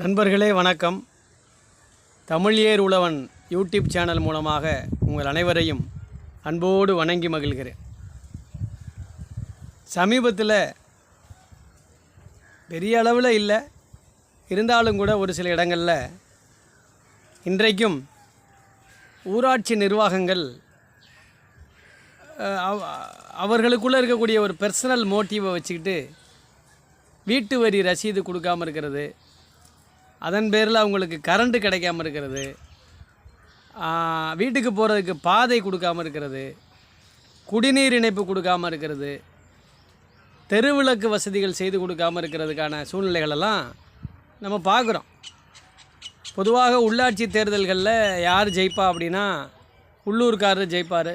நண்பர்களே வணக்கம். தமிழியர் உழவன் YouTube channel மூலமாக உங்கள் அனைவரையும் அன்போடு வணங்கி மகிழ்கிறேன். சமீபத்தில் பெரிய அளவில் இல்லை இருந்தாலும் கூட ஒரு சில இடங்களில் இன்றைக்கும் ஊராட்சி நிர்வாகங்கள் அவர்களுக்குள்ளே இருக்கக்கூடிய ஒரு பர்சனல் மோட்டிவை வச்சுக்கிட்டு வீட்டு வரி ரசீது கொடுக்காமல் இருக்கிறது அதன் பேரில் அவங்களுக்கு கரண்ட்டு கிடைக்காம இருக்கிறது. வீட்டுக்கு போகிறதுக்கு பாதை கொடுக்காம இருக்கிறது. குடிநீர் இணைப்பு கொடுக்காம இருக்கிறது. தெருவிளக்கு வசதிகள் செய்து கொடுக்காம இருக்கிறதுக்கான சூழ்நிலைகளெல்லாம் நம்ம பார்க்குறோம். பொதுவாக உள்ளாட்சி தேர்தல்களில் யார் ஜெயிப்பா அப்படின்னா உள்ளூர்காரர் ஜெயிப்பார்.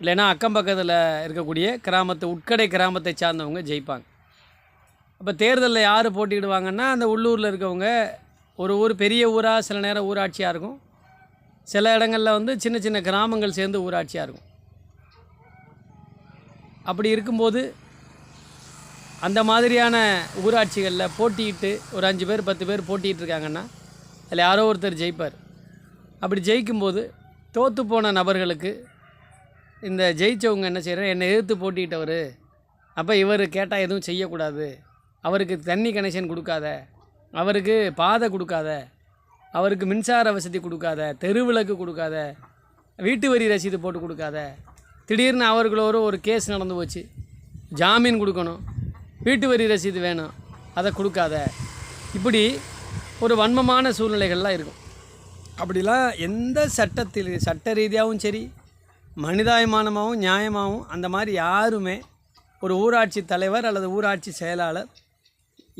இல்லைன்னா அக்கம் பக்கத்தில் இருக்கக்கூடிய கிராமத்து உட்கடை கிராமத்தை சார்ந்தவங்க ஜெயிப்பாங்க. அப்போ தேர்தலில் யார் போட்டிக்கிடுவாங்கன்னா அந்த உள்ளூரில் இருக்கவங்க. ஒரு ஊர் பெரிய ஊராக சில நேரம் ஊராட்சியாக இருக்கும். சில இடங்களில் வந்து சின்ன சின்ன கிராமங்கள் சேர்ந்து ஊராட்சியாக இருக்கும். அப்படி இருக்கும்போது அந்த மாதிரியான ஊராட்சிகளில் போட்டியிட்டு ஒரு அஞ்சு பேர் பத்து பேர் போட்டிகிட்டு இருக்காங்கன்னா அதில் யாரோ ஒருத்தர் ஜெயிப்பார். அப்படி ஜெயிக்கும்போது தோற்று போன நபர்களுக்கு இந்த ஜெயித்தவங்க என்ன செய்கிறார் என்னை எதிர்த்து போட்டிக்கிட்டவர் அப்போ இவர் கேட்டால் எதுவும் செய்யக்கூடாது. அவருக்கு தண்ணி கனெக்ஷன் கொடுக்காத அவருக்கு பாதை கொடுக்காத அவருக்கு மின்சார வசதி கொடுக்காத தெருவிளக்கு கொடுக்காத வீட்டு வரி ரசீது போட்டு கொடுக்காத திடீர்னு அவர்களோட ஒரு கேஸ் நடந்து போச்சு. ஜாமீன் கொடுக்கணும். வீட்டு வரி ரசீது வேணும். அதை கொடுக்காத. இப்படி ஒரு வன்மமான சூழ்நிலைகள்லாம் இருக்கும். அப்படிலாம் எந்த சட்டத்தில் சட்ட ரீதியாகவும் சரி மனிதாயமானமாகவும் நியாயமாகவும் அந்த மாதிரி யாருமே ஒரு ஊராட்சி தலைவர் அல்லது ஊராட்சி செயலாளர்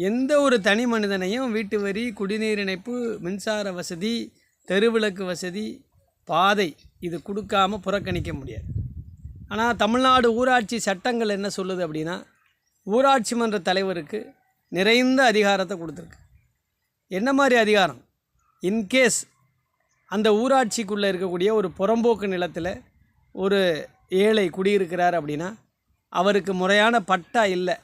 எந்த ஒரு தனி மனிதனையும் வீட்டு வரி குடிநீர் இணைப்பு மின்சார வசதி தெருவிளக்கு வசதி பாதை இது கொடுக்காம புறக்கணிக்க முடியாது. ஆனால் தமிழ்நாடு ஊராட்சி சட்டங்கள் என்ன சொல்லுது அப்படின்னா ஊராட்சி மன்ற தலைவருக்கு நிறைந்த அதிகாரத்தை கொடுத்துருக்கு. என்ன மாதிரி அதிகாரம்? இன்கேஸ் அந்த ஊராட்சிக்குள்ளே இருக்கக்கூடிய ஒரு புறம்போக்கு நிலத்தில் ஒரு ஏழை குடியிருக்கிறார் அப்படின்னா அவருக்கு முறையான பட்டா இல்லை.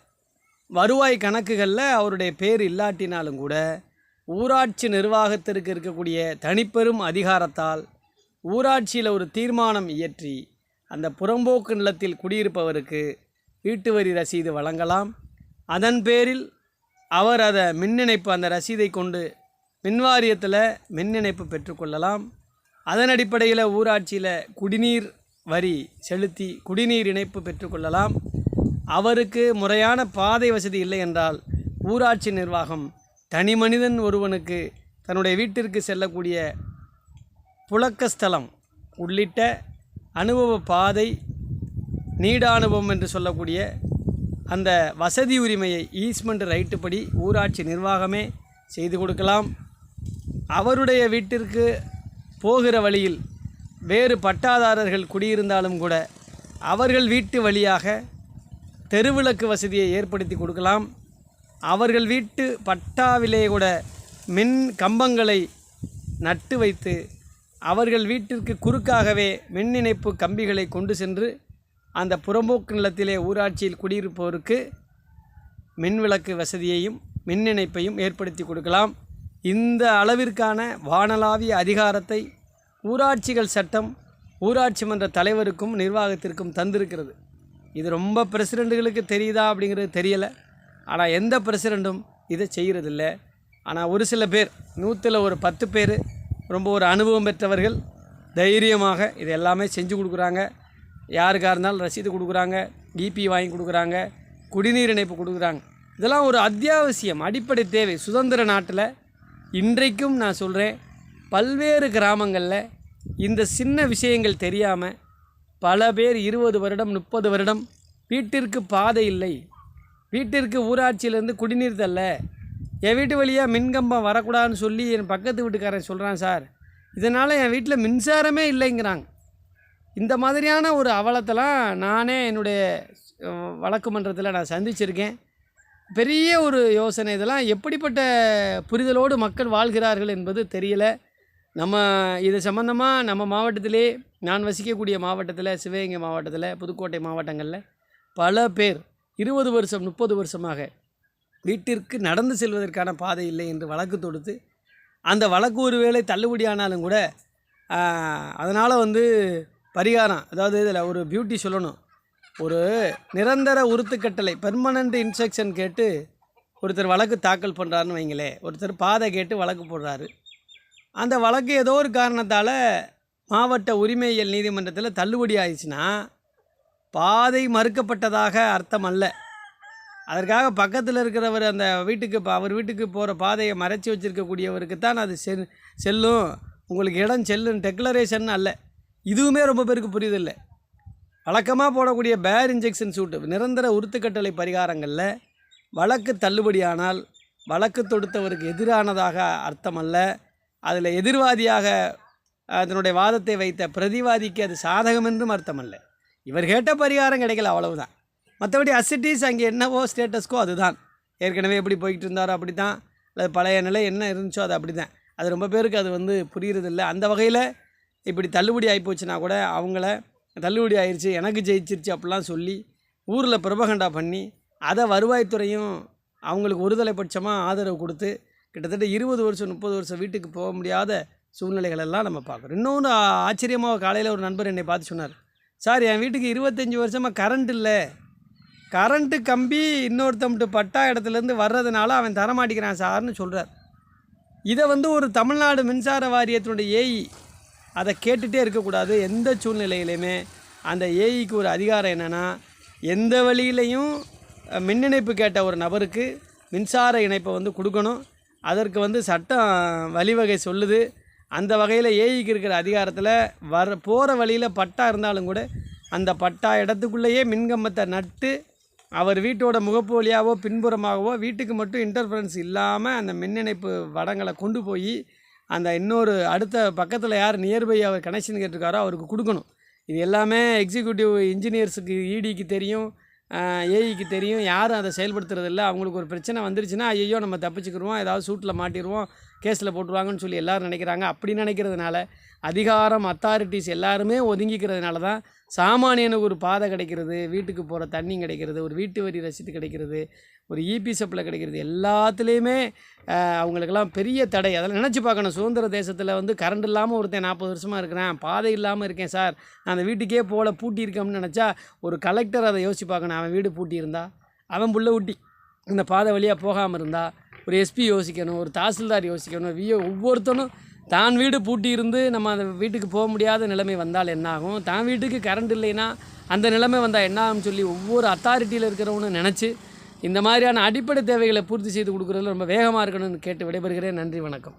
வருவாய் கணக்குகளில் அவருடைய பேர் இல்லாட்டினாலும் கூட ஊராட்சி நிர்வாகத்திற்கு இருக்கக்கூடிய தனிப்பெரும் அதிகாரத்தால் ஊராட்சியில் ஒரு தீர்மானம் இயற்றி அந்த புறம்போக்கு நிலத்தில் குடியிருப்பவருக்கு வீட்டு வரி ரசீது வழங்கலாம். அதன் பேரில் அவர் அதை மின் இணைப்பு அந்த ரசீதை கொண்டு மின்வாரியத்தில் மின் இணைப்பு பெற்றுக்கொள்ளலாம் அதன் அடிப்படையில் ஊராட்சியில் குடிநீர் வரி செலுத்தி குடிநீர் இணைப்பு பெற்றுக்கொள்ளலாம் அவருக்கு முறையான பாதை வசதி இல்லை என்றால் ஊராட்சி நிர்வாகம் தனி மனிதன் ஒருவனுக்கு தன்னுடைய வீட்டிற்கு செல்லக்கூடிய புழக்கஸ்தலம் உள்ளிட்ட அனுபவ பாதை நீடானுபவம் என்று சொல்லக்கூடிய அந்த வசதி உரிமையை ஈஸ்மெண்ட் ரைட்டு படி ஊராட்சி நிர்வாகமே செய்து கொடுக்கலாம். அவருடைய வீட்டிற்கு போகிற வழியில் வேறு பட்டாதாரர்கள் குடியிருந்தாலும் கூட அவர்கள் வீட்டு வழியாக தெருவிளக்கு வசதியை ஏற்படுத்தி கொடுக்கலாம். அவர்கள் வீட்டு பட்டாவிலே கூட மின் கம்பங்களை நட்டு வைத்து அவர்கள் வீட்டிற்கு குறுக்காகவே மின் இணைப்பு கம்பிகளை கொண்டு சென்று அந்த புறம்போக்கு நிலத்திலே ஊராட்சியில் குடியிருப்போருக்கு மின்விளக்கு வசதியையும் மின் இணைப்பையும் ஏற்படுத்தி கொடுக்கலாம். இந்த அளவிற்கான வானளாவிய அதிகாரத்தை ஊராட்சிகள் சட்டம் ஊராட்சி மன்ற தலைவருக்கும் நிர்வாகத்திற்கும் தந்திருக்கிறது. இது ரொம்ப பிரசிடெண்ட்டுகளுக்கு தெரியுதா அப்படிங்கிறது தெரியலை. ஆனால் எந்த பிரசிடெண்ட்டும் இதை செய்கிறதில்ல ஆனால் ஒரு சில பேர் நூற்றில் ஒரு பத்து பேர் ரொம்ப ஒரு அனுபவம் பெற்றவர்கள் தைரியமாக இது எல்லாமே செஞ்சு கொடுக்குறாங்க. யாருக்காக இருந்தாலும் ரசீது கொடுக்குறாங்க டிபி வாங்கி கொடுக்குறாங்க குடிநீர் இணைப்பு கொடுக்குறாங்க. இதெல்லாம் ஒரு அத்தியாவசியம் அடிப்படை தேவை. சுதந்திர நாட்டில் இன்றைக்கும் நான் சொல்கிறேன் பல்வேறு கிராமங்களில் இந்த சின்ன விஷயங்கள் தெரியாமல் பல பேர் இருபது வருடம் முப்பது வருடம் வீட்டிற்கு பாதை இல்லை. வீட்டிற்கு ஊராட்சியிலேருந்து குடிநீர் தரல என் வீட்டு வழியாக மின்கம்பம் வரக்கூடாதுன்னு சொல்லி என் பக்கத்து வீட்டுக்காரன் சொல்கிறான் சார். இதனால் என் வீட்டில் மின்சாரமே இல்லைங்கிறாங்க. இந்த மாதிரியான ஒரு அவலத்தெல்லாம் நானே என்னுடைய வழக்கு மன்றத்தில் நான் சந்திச்சிருக்கேன். பெரிய ஒரு யோசனை இதெல்லாம் எப்படிப்பட்ட புரிதலோடு மக்கள் வாழ்கிறார்கள் என்பது தெரியல. நம்ம இது சம்மந்தமாக நம்ம மாவட்டத்திலே நான் வசிக்கக்கூடிய மாவட்டத்தில் சிவகங்கை மாவட்டத்தில் புதுக்கோட்டை மாவட்டங்களில் பல பேர் இருபது வருஷம் முப்பது வருஷமாக வீட்டிற்கு நடந்து செல்வதற்கான பாதை இல்லை என்று வழக்கு தொடுத்து அந்த வழக்கு ஒருவேளை தள்ளுபடியானாலும் கூட அதனால் வந்து பரிகாரம் அதாவது இதில் ஒரு பியூட்டி சொல்லணும். ஒரு நிரந்தர உறுத்துக்கட்டளை பெர்மனண்ட் இன்ஸ்ட்ரக்ஷன் கேட்டு ஒருத்தர் வழக்கு தாக்கல் பண்ணுறாருன்னு வைங்களேன். ஒருத்தர் பாதை கேட்டு வழக்கு போடுறாரு. அந்த வழக்கு ஏதோ ஒரு காரணத்தால் மாவட்ட உரிமையியல் நீதிமன்றத்தில் தள்ளுபடி ஆயிடுச்சுன்னா பாதை மறுக்கப்பட்டதாக அர்த்தம் அல்ல. அதற்காக பக்கத்தில் இருக்கிறவர் அந்த வீட்டுக்கு இப்போ அவர் வீட்டுக்கு போகிற பாதையை மறைச்சி வச்சுருக்கக்கூடியவருக்கு தான் அது செ செல்லும். உங்களுக்கு இடம் செல்லும் டெக்ளரேஷன் அல்ல. இதுவுமே ரொம்ப பேருக்கு புரியுதில்லை. வழக்கமாக போடக்கூடிய பேர் இன்ஜெக்ஷன் சூட்டு நிரந்தர உறுத்துக்கட்டளை பரிகாரங்களில் வழக்கு தள்ளுபடியானால் வழக்கு தொடுத்தவருக்கு எதிரானதாக அர்த்தம் அல்ல. அதில் எதிர்வாதியாக அதனுடைய வாதத்தை வைத்த பிரதிவாதிக்கு அது சாதகம் என்றும் அர்த்தம் இவர் கேட்ட பரிகாரம் கிடைக்கல அவ்வளவுதான். மற்றபடி அசிட்டிஸ் அங்கே என்னவோ ஸ்டேட்டஸ்க்கோ அதுதான். ஏற்கனவே எப்படி போய்கிட்டு இருந்தாரோ அப்படி தான் அல்லது பழைய நிலை என்ன இருந்துச்சோ அது அப்படி தான் அது ரொம்ப பேருக்கு அது வந்து புரியுறதில்ல. அந்த வகையில் இப்படி தள்ளுபடி ஆகிப்போச்சுன்னா கூட அவங்கள தள்ளுபடி ஆயிடுச்சு எனக்கு ஜெயிச்சிருச்சு அப்படிலாம் சொல்லி ஊரில் பிரபகண்டா பண்ணி அதை வருவாய்த்துறையும் அவங்களுக்கு ஒருதலை பட்சமாக ஆதரவு கொடுத்து கிட்டத்தட்ட இருபது வருஷம் முப்பது வருஷம் வீட்டுக்கு போக முடியாத சூழ்நிலைகளெல்லாம் நம்ம பார்க்குறோம். இன்னொன்று ஆச்சரியமாக காலையில் ஒரு நண்பர் என்னை பார்த்து சொன்னார். சார் என் வீட்டுக்கு இருபத்தஞ்சி வருஷமாக கரண்ட் இல்லை. கரண்ட்டு கம்பி இன்னொருத்தம்ட்டு பட்டா இடத்துலேருந்து வர்றதுனால அவன் தரமாட்டிக்கிறான் சார்னு சொல்கிறார் இதை வந்து ஒரு தமிழ்நாடு மின்சார வாரியத்தினுடைய ஏஇ அதை கேட்டுகிட்டே இருக்கக்கூடாது. எந்த சூழ்நிலையிலையுமே அந்த ஏஇக்கு ஒரு அதிகாரம் என்னென்னா எந்த வழியிலையும் மின் இணைப்பு கேட்ட ஒரு நபருக்கு மின்சார இணைப்பை வந்து கொடுக்கணும். அதற்கு வந்து சட்டம் வழிவகை சொல்லுது. அந்த வகையில் ஏஇக்கு இருக்கிற அதிகாரத்தில் வர போகிற வழியில் பட்டா இருந்தாலும் கூட அந்த பட்டா இடத்துக்குள்ளேயே மின்கம்பத்தை நட்டு அவர் வீட்டோட முகப்பு வழியாகவோ பின்புறமாகவோ வீட்டுக்கு மட்டும் இன்டர்ஃபரன்ஸ் இல்லாமல் அந்த மின் இணைப்பு வடங்களை கொண்டு போய் அந்த இன்னொரு அடுத்த பக்கத்தில் யார் நியர்பை அவர் கனெக்ஷன் கேட்டிருக்காரோ அவருக்கு கொடுக்கணும். இது எல்லாமே எக்ஸிக்யூட்டிவ் இன்ஜினியர்ஸுக்கு இடிக்கு தெரியும். ஏஐக்கு தெரியும். யாரும் அதை செயல்படுத்துறதில்ல. அவங்களுக்கு ஒரு பிரச்சனை வந்துருச்சுன்னா ஐயோ நம்ம தப்பிச்சுக்கிடுவோம் ஏதாவது சூட்டில் மாட்டிடுவோம் கேஸில் போட்டுருவாங்கன்னு சொல்லி எல்லோரும் நினைக்கிறாங்க. அப்படி நினைக்கிறதுனால அதிகாரம் அத்தாரிட்டிஸ் எல்லாருமே ஒதுங்கிக்கிறதுனால தான் சாமானியனுக்கு ஒரு பாதை கிடைக்கிறது வீட்டுக்கு போகிற தண்ணி கிடைக்கிறது ஒரு வீட்டு வரி ரசீது கிடைக்கிறது ஒரு இபி சப்பில் கிடைக்கிறது எல்லாத்துலேயுமே அவங்களுக்கெல்லாம் பெரிய தடை. அதெல்லாம் நினச்சி பார்க்கணும். சுதந்திர தேசத்தில் வந்து கரண்ட் இல்லாமல் ஒருத்தன் நாற்பது வருஷமாக இருக்கிறேன். பாதை இல்லாமல் இருக்கேன் சார் நான் அந்த வீட்டுக்கே போல பூட்டியிருக்கோம்னு நினச்சா ஒரு கலெக்டர் அதை யோசிச்சு பார்க்கணும். அவன் வீடு பூட்டியிருந்தா அவன் புள்ள ஊட்டி இந்த பாதை வழியாக போகாமல் இருந்தால் ஒரு எஸ்பி யோசிக்கணும் ஒரு தாசில்தார் யோசிக்கணும். விஓ ஒவ்வொருத்தனும் தான் வீடு பூட்டி இருந்து நம்ம அந்த வீட்டுக்கு போக முடியாத நிலைமை வந்தால் என்னாகும்? தான் வீட்டுக்கு கரண்ட் இல்லைன்னா அந்த நிலைமை வந்தால் என்ன ஆகும்னு சொல்லி ஒவ்வொரு அத்தாரிட்டியில் இருக்கிறவனு நினச்சி இந்த மாதிரியான அடிப்படை தேவைகளை பூர்த்தி செய்து கொடுக்குறதுல ரொம்ப வேகமாக இருக்கணும்னு கேட்டு விடைபெறுகிறேன். நன்றி வணக்கம்.